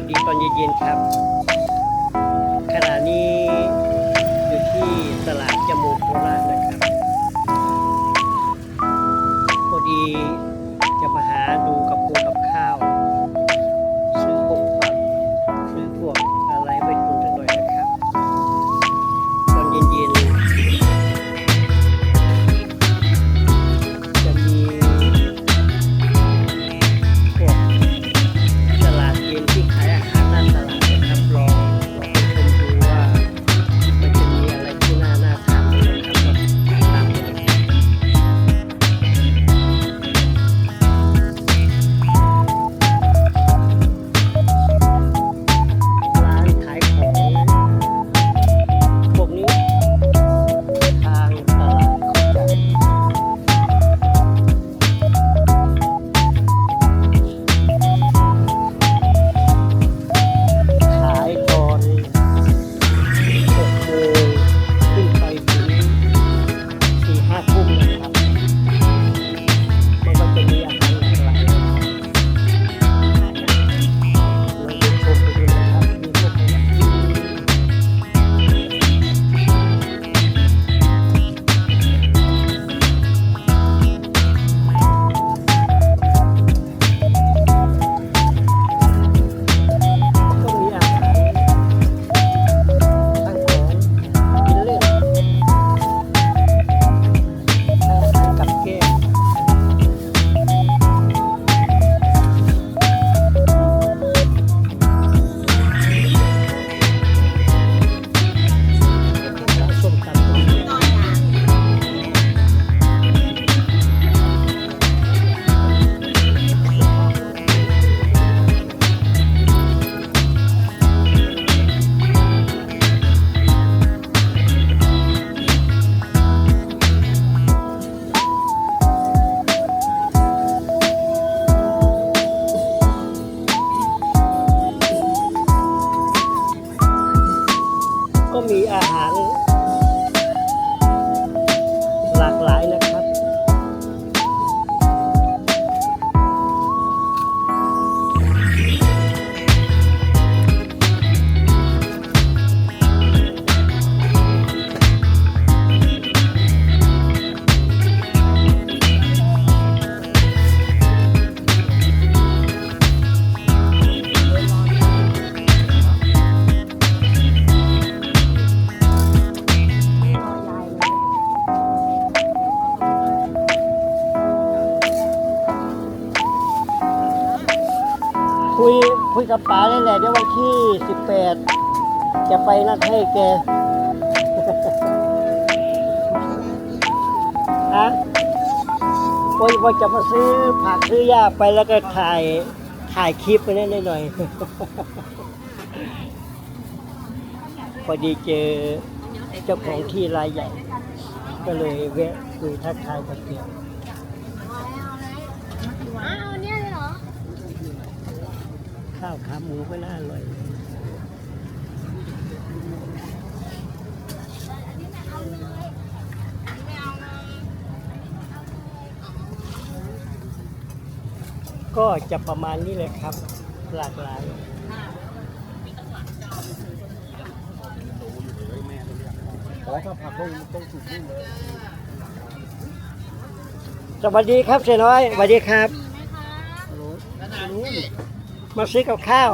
วัสดีตอนเย็นๆครับ ขณะนี้อยู่ที่ตลาด คุยกับป๋าได้แหละเดี๋ยววันที่สิบแปดจะไปนัดให้แกฮะว่าว่าจะมาซื้อผักซื้อยาไปแล้วก็ถ่ายถ่ายคลิปไปนิดหน่อยพอดีเจอเจ้าของที่รายใหญ่ ก็เลยแวะคุยทักทายกับแกอ้าวเนี่ยเลยเหรอ ข้าวขาหมูก็น่าอร่อยก็จะประมาณนี้เลยครับ หลากหลายขอถ้าผักต้องต้องสุกนี่เลยสวัสดีครับเสียน้อยสวัสดีครับ มาซื้อกับข้าว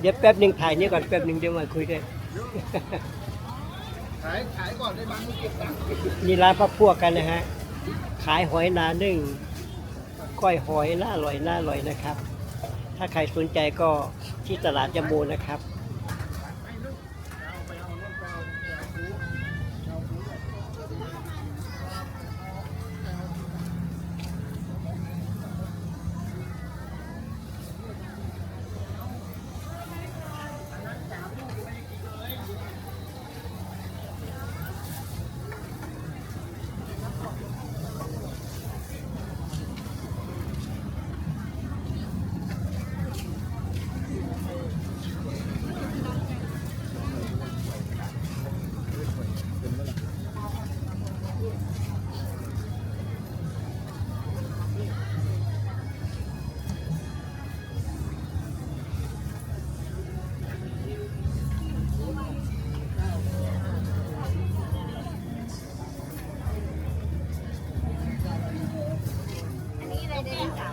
เดี๋ยวแป๊บหนึ่งถ่ายนี่ก่อนแป๊บหนึ่งเดี๋ยวมาคุยด้วยขายขายก่อนได้บ้างไม่เก็บตังค์นี่ร้านพักพวกกันนะฮะ ขายหอยนานึ่งก้อยหอยน่าอร่อยน่าอร่อยนะครับ ถ้าใครสนใจก็ที่ตลาดยมโบนะครับ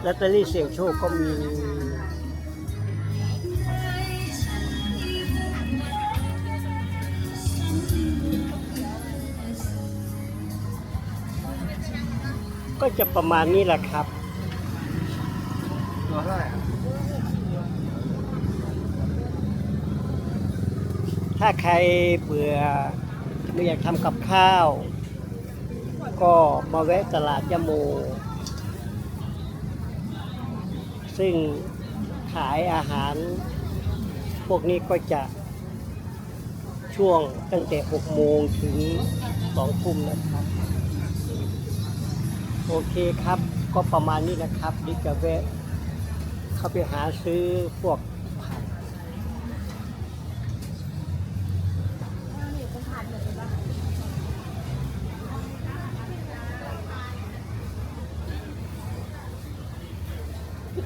ลอตเตอรี่เสี่ยงโชคก็มีก็จะประมาณนี้แหละครับตัวเท่าไหร่ถ้าใครเบื่อไม่อยากทำกับข้าว ก็มาแวะตลาดยะโม ซึ่งขายอาหาร พวกนี้ก็จะช่วงตั้งแต่ 6 โมงถึง2ทุ่มนะครับ โอเคครับก็ประมาณนี้นะครับดิจะแวะเข้าไปหาซื้อพวก ก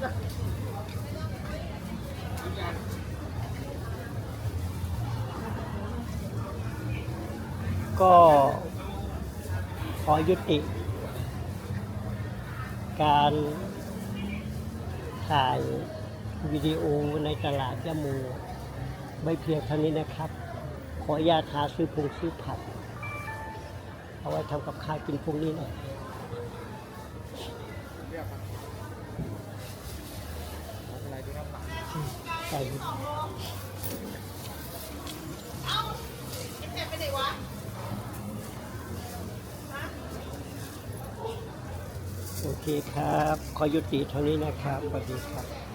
็ขอยุติ การถ่ายวิดีโอในตลาดยะโมไม่เพียงเท่านี้นะครับ ขออนุญาตหาซื้อพงซื้อผักเอาไว้ทำกับข้าวกินพวกนี้หน่อยอะไรดีครับ ใส่โอเคครับ ขอยุติเท่านี้นะครับสวัสดีครับ